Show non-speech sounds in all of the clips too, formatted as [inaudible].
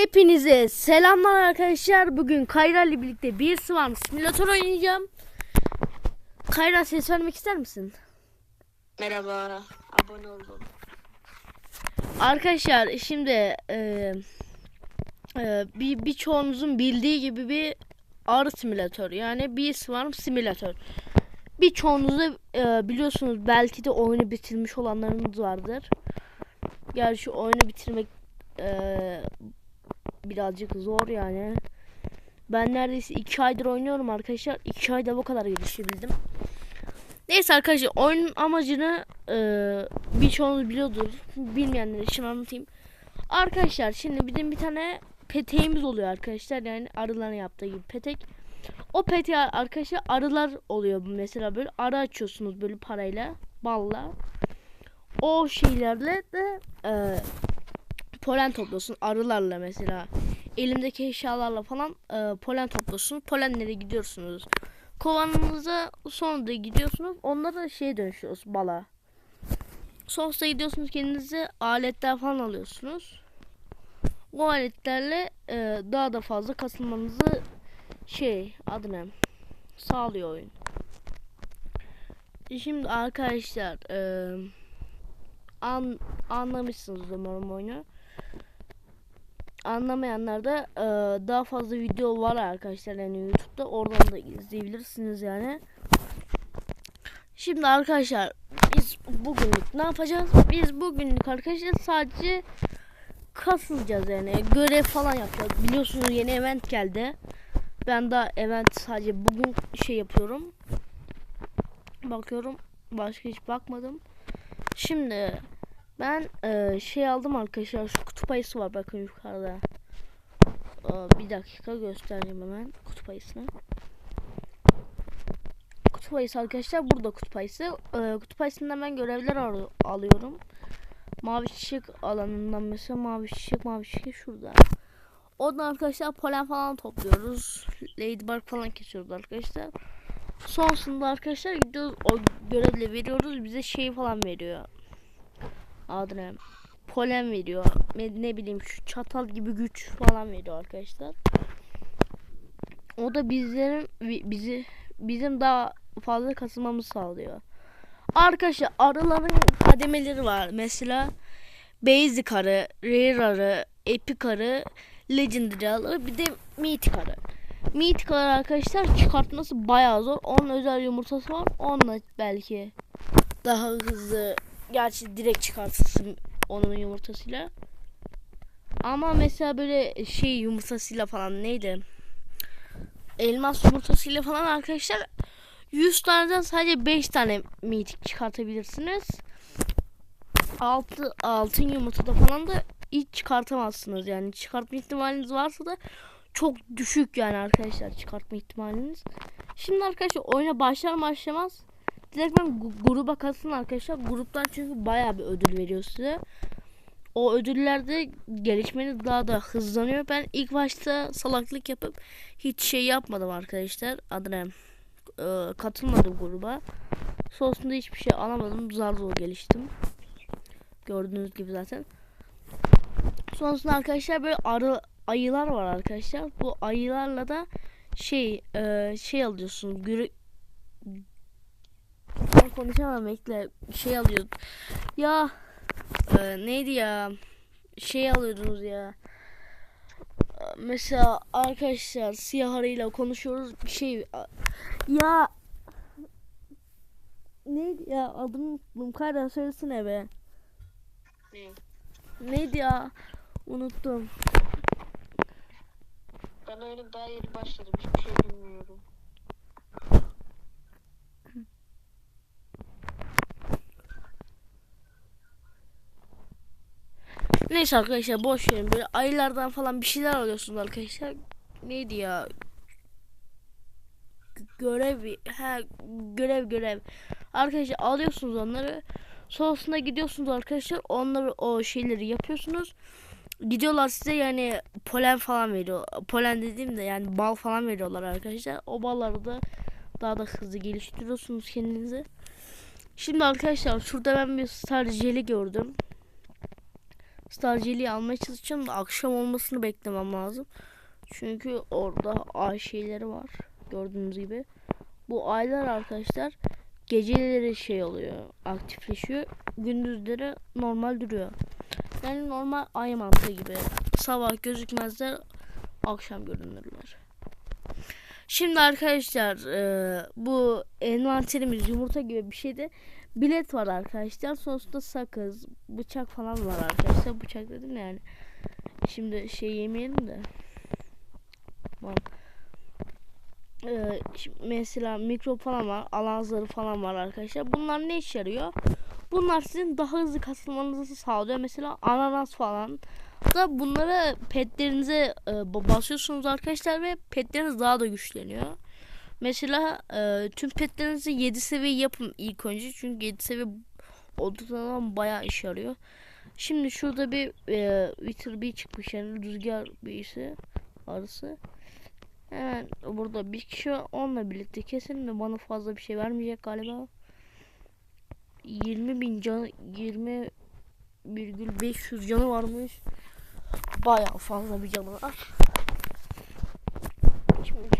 Hepinize selamlar arkadaşlar. Bugün Kayra ile birlikte bir Swan simülatör oynayacağım. Kayra ses vermek ister misin? Merhaba, abone oldum. Arkadaşlar şimdi e, e, bir birçoğunuzun bildiği gibi bir arı simülatör yani bir Swarm simülatör. Birçoğunuz da e, biliyorsunuz belki de oyunu bitirmiş olanlarınız vardır. Gerçi oyunu bitirmek e, birazcık zor yani. Ben neredeyse 2 aydır oynuyorum arkadaşlar. 2 ayda bu kadar gelişebildim. Neyse arkadaşlar oyunun amacını e, birçoğunuz biliyordur. Bilmeyenler için anlatayım. Arkadaşlar şimdi bizim bir tane peteğimiz oluyor arkadaşlar. Yani arıların yaptığı gibi petek. O peteğe arkadaşlar arılar oluyor mesela böyle arı açıyorsunuz böyle parayla balla. O şeylerle de e, polen topluyorsun arılarla mesela. Elimdeki eşyalarla falan e, polen topluyorsun. Polenlere gidiyorsunuz. Kovanınıza sonunda gidiyorsunuz. Onları şeye dönüşüyorsunuz bala. Sonrasında gidiyorsunuz kendinize aletler falan alıyorsunuz. O aletlerle e, daha da fazla kasılmanızı şey adı ne sağlıyor oyun. Şimdi arkadaşlar e, an, anlamışsınız umarım oyunu. Anlamayanlar da e, daha fazla video var arkadaşlar yani YouTube'da oradan da izleyebilirsiniz yani. Şimdi arkadaşlar biz bugünlük ne yapacağız? Biz bugünlük arkadaşlar sadece kasılacağız yani görev falan yapacağız. Biliyorsunuz yeni event geldi. Ben daha event sadece bugün şey yapıyorum. Bakıyorum başka hiç bakmadım. Şimdi ben e, şey aldım arkadaşlar şu kutup ayısı var bakın yukarıda. E, bir dakika göstereceğim hemen kutup ayısını. Kutup ayısı arkadaşlar burada kutup ayısı. E, kutup ayısından ben görevler al- alıyorum. Mavi çiçek alanından mesela mavi çiçek mavi çiçek şurada. Oradan arkadaşlar polen falan topluyoruz. Ladybug falan kesiyoruz arkadaşlar. Sonrasında arkadaşlar gidiyoruz o görevle veriyoruz bize şey falan veriyor adı ne? Polen veriyor. Ne, bileyim şu çatal gibi güç falan veriyor arkadaşlar. O da bizlerin bi- bizi bizim daha fazla kasılmamızı sağlıyor. Arkadaşlar arıların kademeleri var. Mesela Basic arı, Rare arı, Epic arı, Legendary arı, bir de Mythic arı. Mythic arı arkadaşlar çıkartması bayağı zor. Onun özel yumurtası var. Onunla belki daha hızlı Gerçi direkt çıkartırsın onun yumurtasıyla. Ama mesela böyle şey yumurtasıyla falan neydi? Elmas yumurtasıyla falan arkadaşlar 100 taneden sadece 5 tane mitik çıkartabilirsiniz. Altı, altın yumurtada falan da hiç çıkartamazsınız yani çıkartma ihtimaliniz varsa da çok düşük yani arkadaşlar çıkartma ihtimaliniz. Şimdi arkadaşlar oyuna başlar başlamaz direkt ben gruba katılın arkadaşlar. Gruptan çünkü bayağı bir ödül veriyor size. O ödüllerde gelişmeniz daha da hızlanıyor. Ben ilk başta salaklık yapıp hiç şey yapmadım arkadaşlar. Adına e, katılmadım gruba. Sonrasında hiçbir şey alamadım. Zar zor geliştim. Gördüğünüz gibi zaten. Sonrasında arkadaşlar böyle arı ayılar var arkadaşlar. Bu ayılarla da şey e, şey alıyorsun. Gürü, ben konuşamam bekle. Şey alıyordum. Ya e, neydi ya? Şey alıyordunuz ya. Mesela arkadaşlar siyah arıyla konuşuyoruz. Bir şey ya neydi ya adını unuttum. Kayra söylesene be. Ne? Neydi ya? Unuttum. Ben oyuna daha yeni başladım. Hiçbir şey bilmiyorum. Neyse arkadaşlar boş verin. Böyle ayılardan falan bir şeyler alıyorsunuz arkadaşlar. Neydi ya? Görev ha görev görev. Arkadaşlar alıyorsunuz onları. Sonrasında gidiyorsunuz arkadaşlar. Onları o şeyleri yapıyorsunuz. Gidiyorlar size yani polen falan veriyor. Polen dediğimde yani bal falan veriyorlar arkadaşlar. O balları da daha da hızlı geliştiriyorsunuz kendinizi. Şimdi arkadaşlar şurada ben bir star jeli gördüm. Star Jelly'yi almaya çalışacağım da akşam olmasını beklemem lazım. Çünkü orada ay şeyleri var. Gördüğünüz gibi. Bu aylar arkadaşlar geceleri şey oluyor. Aktifleşiyor. Gündüzleri normal duruyor. Yani normal ay mantığı gibi. Sabah gözükmezler. Akşam görünürler. Şimdi arkadaşlar e, bu envanterimiz yumurta gibi bir şeydi. Bilet var arkadaşlar. Sonrasında sakız, bıçak falan var arkadaşlar. Bıçak dedim yani. Şimdi şey yemeyelim de. Tamam. Ee, mesela mikro falan var. Alan falan var arkadaşlar. Bunlar ne işe yarıyor? Bunlar sizin daha hızlı kasılmanızı sağlıyor. Mesela ananas falan da bunlara petlerinize e, basıyorsunuz arkadaşlar ve petleriniz daha da güçleniyor. Mesela e, tüm petlerinizi 7 seviye yapın ilk önce. Çünkü 7 seviye olduklarından bayağı işe yarıyor. Şimdi şurada bir e, Wither bir çıkmış yani rüzgar birisi arısı. Hemen burada bir kişi var. onunla birlikte kesin de bana fazla bir şey vermeyecek galiba. 20 bin can 20 virgül 500 canı varmış. Bayağı fazla bir canı var.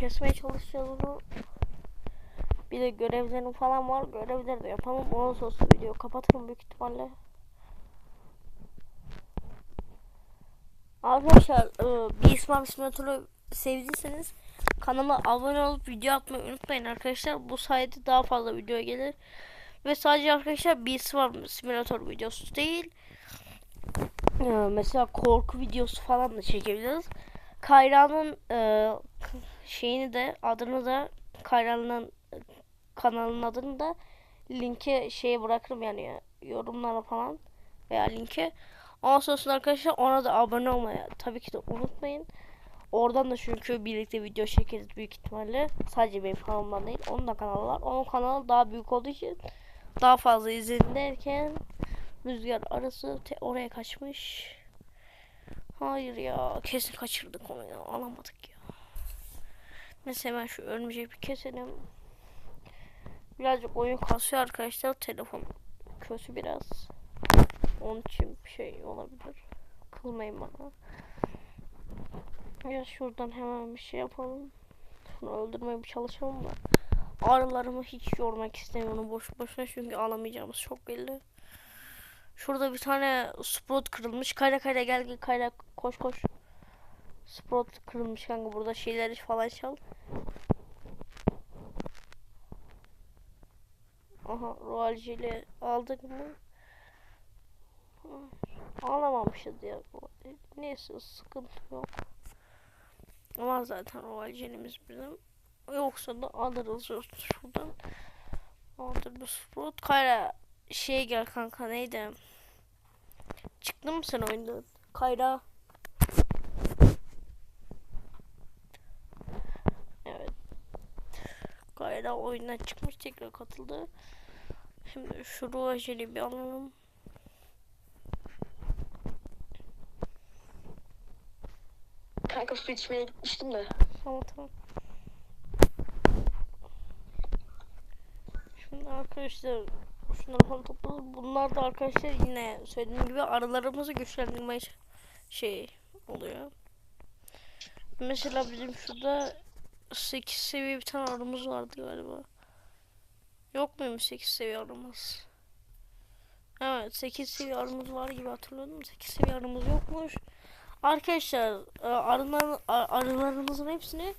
Kesmeye çalışacağız. Bir de görevlerim falan var. Görevleri de yapalım. Ondan sonra video kapatırım büyük ihtimalle. Arkadaşlar e, bir İsmail Simülatörü sevdiyseniz kanala abone olup video atmayı unutmayın arkadaşlar. Bu sayede daha fazla video gelir. Ve sadece arkadaşlar bir İsmail Simülatör videosu değil. E, mesela korku videosu falan da çekebiliriz. Kayra'nın e, şeyini de adını da kanalının adını da linke şeye bırakırım yani yorumlara falan veya linke. Ondan sonrasında arkadaşlar ona da abone olmayı tabii ki de unutmayın. Oradan da çünkü birlikte video çekeriz büyük ihtimalle. Sadece benim kanalımdan değil. Onun da kanalı var. Onun kanalı daha büyük olduğu için daha fazla izleyin derken rüzgar arası oraya kaçmış. Hayır ya kesin kaçırdık onu ya alamadık ya. Mesela ben şu örümceği bir keselim. Birazcık oyun kasıyor arkadaşlar. Telefon kötü biraz. Onun için bir şey olabilir. Kılmayın bana. Ya şuradan hemen bir şey yapalım. Şunu öldürmeye bir çalışalım da. Arılarımı hiç yormak istemiyorum boş boşuna çünkü alamayacağımız çok belli. Şurada bir tane sprout kırılmış. Kayra kayra gel gel kayra koş koş. Sprout kırılmış kanka burada şeyleri falan çal. Aha roalciyle aldık mı? Alamamışız ya. Neyse sıkıntı yok. Ama zaten roalcelimiz bizim. Yoksa da alırız şuradan. Alırız sprout. Kayra şey gel kanka neydi? Çıktın mı sen oyundan? Kayra. Evet. Kayra oyundan çıkmış tekrar katıldı. Şimdi şu ruajeli bir alalım. Kanka su içmeye gitmiştim de. Tamam tamam. Şimdi arkadaşlar şunları topladım. Bunlar da arkadaşlar yine söylediğim gibi aralarımızı güçlendirmeye şey oluyor. Mesela bizim şurada 8 seviye bir tane arımız vardı galiba. Yok muymuş 8 seviye arımız? Evet 8 seviye arımız var gibi hatırlıyordum. 8 seviye arımız yokmuş. Arkadaşlar e, arılar, arılarımızın hepsini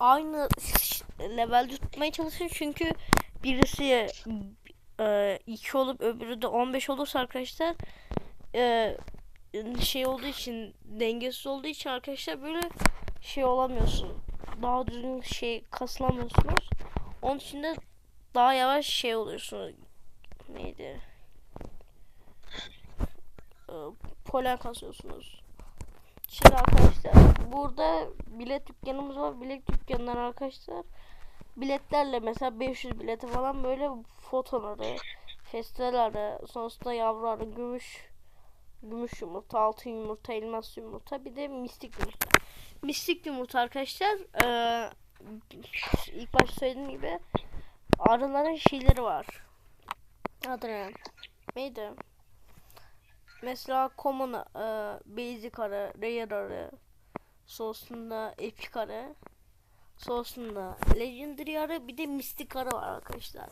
aynı levelde tutmaya çalışın çünkü birisi e, 2 olup öbürü de 15 olursa arkadaşlar e, şey olduğu için dengesiz olduğu için arkadaşlar böyle şey olamıyorsun. Daha düzgün şey kasılamıyorsunuz. Onun için de daha yavaş şey oluyorsunuz. Neydi? E, polen kasıyorsunuz. Şimdi arkadaşlar burada bilet dükkanımız var. Bilet dükkanından arkadaşlar biletlerle mesela 500 bileti falan böyle fotoları, festivalleri, sonrasında yavru arı, gümüş, gümüş yumurta, altın yumurta, elmas yumurta, bir de mistik yumurta. Mistik yumurta arkadaşlar eee, ilk başta söylediğim gibi arıların şeyleri var. Adı ne? Neydi? mesela common e, basic arı, rare arı, sosunda epic arı, sosunda legendary arı, bir de mystic arı var arkadaşlar.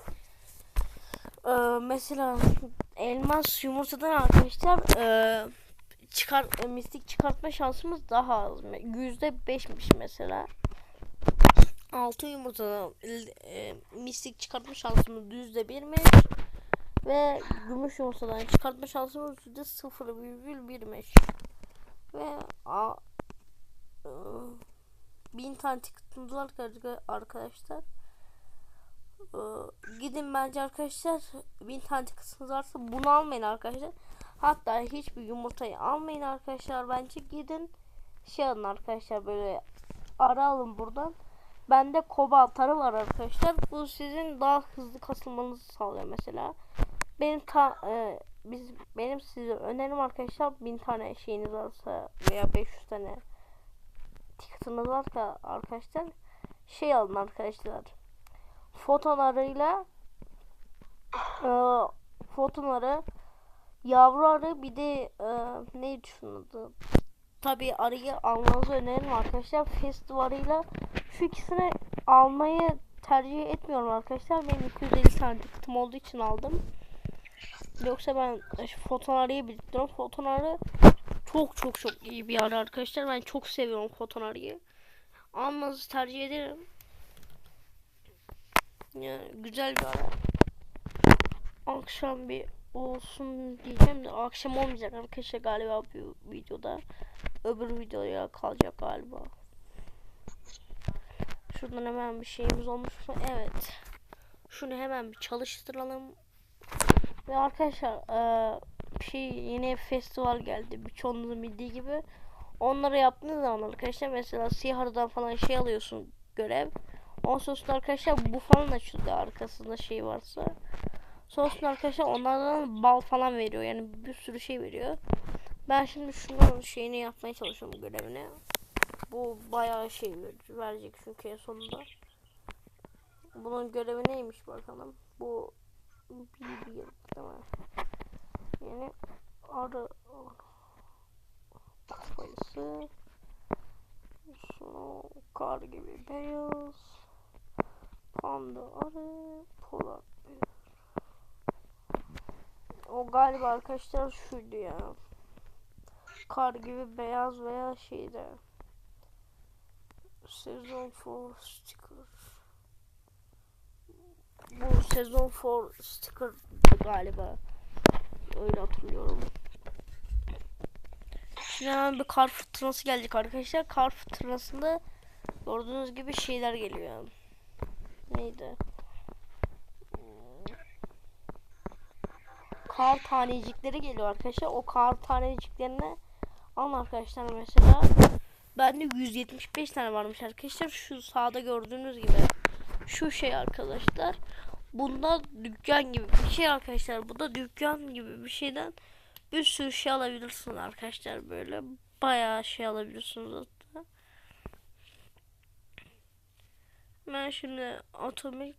E, mesela elmas yumurtadan arkadaşlar e, çıkar e, mistik çıkartma şansımız daha az. Yüzde beşmiş mesela. Altı yumurtadan e, mistik çıkartma şansımız yüzde birmiş. Ve gümüş yumurtadan çıkartma şansımız yüzde sıfır virgül birmiş. Ve a, e, bin tane tıkıntı var arkadaşlar. E, gidin bence arkadaşlar bin tane tıkıntınız varsa bunu almayın arkadaşlar. Hatta hiçbir yumurtayı almayın arkadaşlar. Bence gidin şey alın arkadaşlar böyle ara alın buradan. Bende kobalt arı var arkadaşlar. Bu sizin daha hızlı kasılmanızı sağlıyor mesela. Benim ta e, biz benim size önerim arkadaşlar bin tane şeyiniz varsa veya 500 tane ticket'ınız varsa arkadaşlar şey alın arkadaşlar. Foton arıyla e, foton arı yavru arı bir de e, şunun adı? Tabi arıyı almanızı öneririm arkadaşlar. Festivalıyla şu ikisini almayı tercih etmiyorum arkadaşlar. Benim 250 tane tıkıtım olduğu için aldım. Yoksa ben foton arıyı biriktiriyorum. Foton arı çok çok çok iyi bir arı arkadaşlar. Ben çok seviyorum foton arıyı. Almanızı tercih ederim. Yani güzel bir arı. Akşam bir olsun diyeceğim de akşam olmayacak arkadaşlar galiba bu videoda. Öbür videoya kalacak galiba. Şuradan hemen bir şeyimiz olmuş mu? Evet. Şunu hemen bir çalıştıralım. Ve arkadaşlar e, bir şey yine festival geldi. Birçoğunuzun bildiği gibi. Onları yaptığınız zaman arkadaşlar mesela Sihar'dan falan şey alıyorsun görev. On soslu arkadaşlar bu falan açılıyor arkasında şey varsa. Sonrasında arkadaşlar onlardan bal falan veriyor. Yani bir sürü şey veriyor. Ben şimdi şunun şeyini yapmaya çalışıyorum görevini. Bu bayağı şey verecek çünkü en sonunda. Bunun görevi neymiş bakalım. Bu bir bir değil mi? Yani arı kafayısı kar gibi beyaz panda arı polar o galiba arkadaşlar şuydu ya. Kar gibi beyaz veya şeyde. Sezon 4 sticker. Bu sezon 4 sticker galiba. Öyle hatırlıyorum. Şimdi hemen bir kar fırtınası gelecek arkadaşlar. Kar fırtınasında gördüğünüz gibi şeyler geliyor. Neydi? Kar tanecikleri geliyor arkadaşlar. O kar taneciklerini alın arkadaşlar mesela. Bende 175 tane varmış arkadaşlar. Şu sağda gördüğünüz gibi. Şu şey arkadaşlar. Bunda dükkan gibi bir şey arkadaşlar. Bu da dükkan gibi bir şeyden bir sürü şey alabilirsiniz arkadaşlar. Böyle bayağı şey alabilirsiniz hatta. Ben şimdi atomik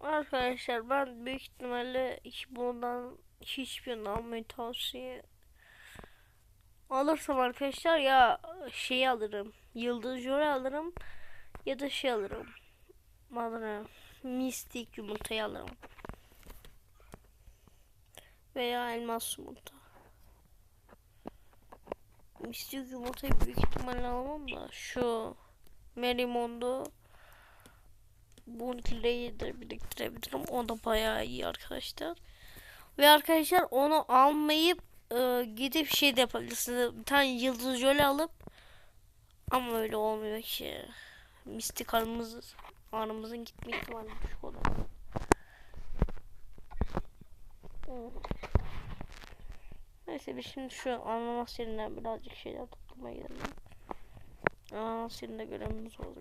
Arkadaşlar ben büyük ihtimalle hiç bundan hiçbirini almayı tavsiye alırsam arkadaşlar ya şey alırım. Yıldız jöle alırım ya da şey alırım. Adını mistik yumurtayı alırım. Veya elmas yumurta. Mistik yumurtayı büyük ihtimalle alamam da şu Merimondo bununkileri de biriktirebilirim. O da bayağı iyi arkadaşlar. Ve arkadaşlar onu almayıp e, gidip şey de yapabilirsiniz. Bir tane yıldız jöle alıp ama öyle olmuyor ki. Mistik arımız arımızın gitme ihtimali düşük olur. Neyse biz şimdi şu ananas yerinden birazcık şeyler toplamaya gidelim. Ananas yerinde görevimiz olur.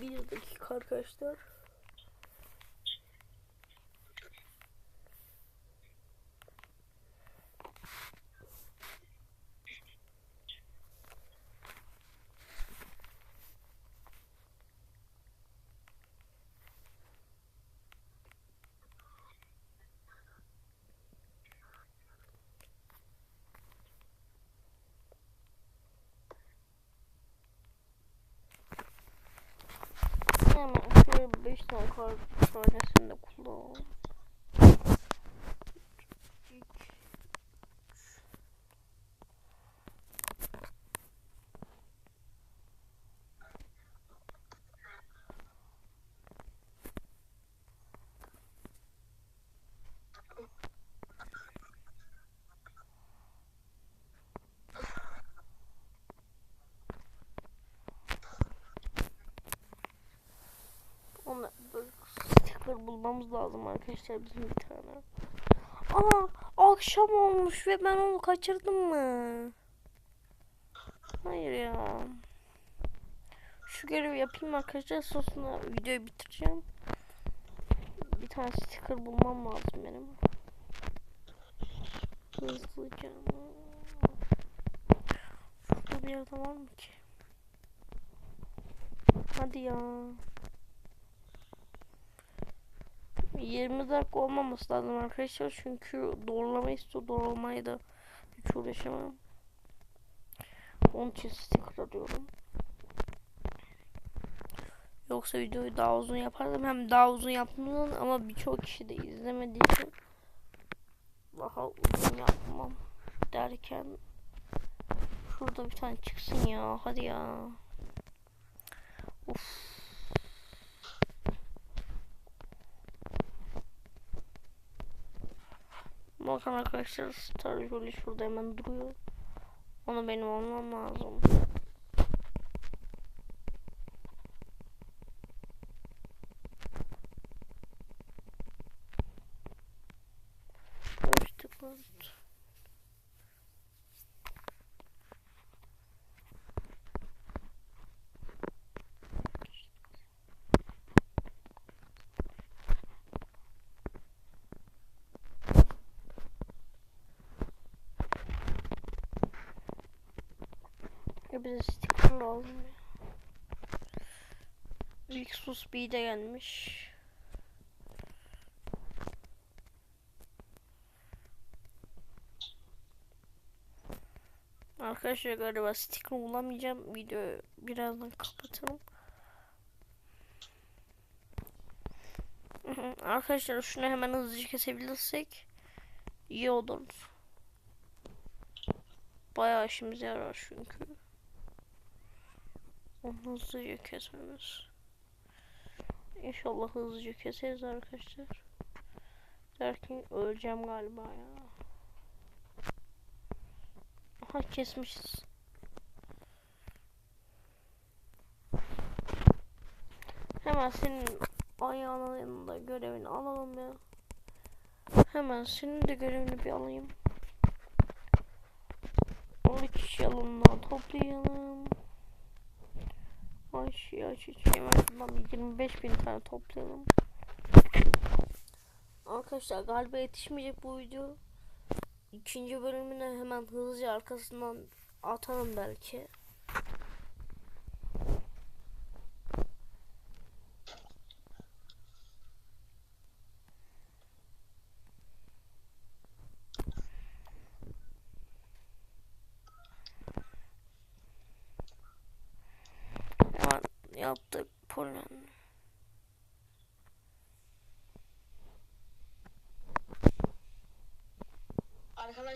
Bir dakika arkadaşlar. vardı işte o sonrasında kullandım. Bulmamız lazım arkadaşlar bizim bir tane. Aa akşam olmuş ve ben onu kaçırdım mı? Hayır ya. Şu görevi yapayım arkadaşlar sonra videoyu bitireceğim. Bir tane sticker bulmam lazım benim. Hızlıca. Şurada bir yerde var mı ki? Hadi ya. 20 dakika olmaması lazım arkadaşlar çünkü doğrulama istiyor doğrulamayı da hiç uğraşamam. Onun için sticker arıyorum. Yoksa videoyu daha uzun yapardım hem daha uzun yapmam ama birçok kişi de izlemediği için daha uzun yapmam derken şurada bir tane çıksın ya hadi ya. Uf. Bakın arkadaşlar Star Jolly şurada hemen duruyor. Onu benim almam lazım. Ya bize sticker. İlk sus bir de gelmiş. Arkadaşlar galiba sticker bulamayacağım. Videoyu birazdan hı. [laughs] Arkadaşlar şunu hemen hızlıca kesebilirsek iyi olur. Bayağı işimize yarar çünkü. Hızlıca kesmemiz. İnşallah hızlıca keseriz arkadaşlar. Derken öleceğim galiba ya. Aha kesmişiz. Hemen senin ayağının yanında görevini alalım ya. Hemen senin de görevini bir alayım. 13 yılından toplayalım. Şey hemen şuradan bir 25 bin tane toplayalım. Arkadaşlar galiba yetişmeyecek bu video. İkinci bölümüne hemen hızlıca arkasından atalım belki. Hemen yaptık polen.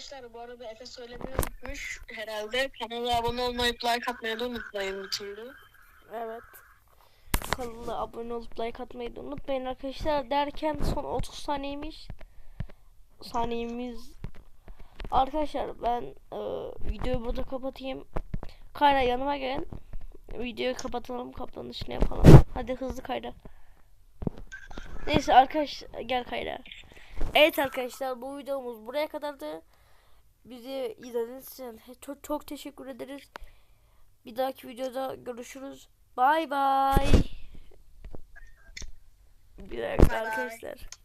Arkadaşlar bu arada Efe söylemeyi unutmuş herhalde. Kanala abone olmayı, like atmayı da unutmayın bir türlü. Evet. Kanala abone olup like atmayı da unutmayın arkadaşlar. Derken son 30 saniyeymiş. Saniyemiz. Arkadaşlar ben e, videoyu burada kapatayım. Kayra yanıma gelin. Videoyu kapatalım. Kapanışını yapalım. Hadi hızlı Kayra. Neyse arkadaş gel Kayra. Evet arkadaşlar bu videomuz buraya kadardı. Bizi izlediğiniz için çok çok teşekkür ederiz. Bir dahaki videoda görüşürüz. Bay bay. Bir dakika Bye bye. arkadaşlar.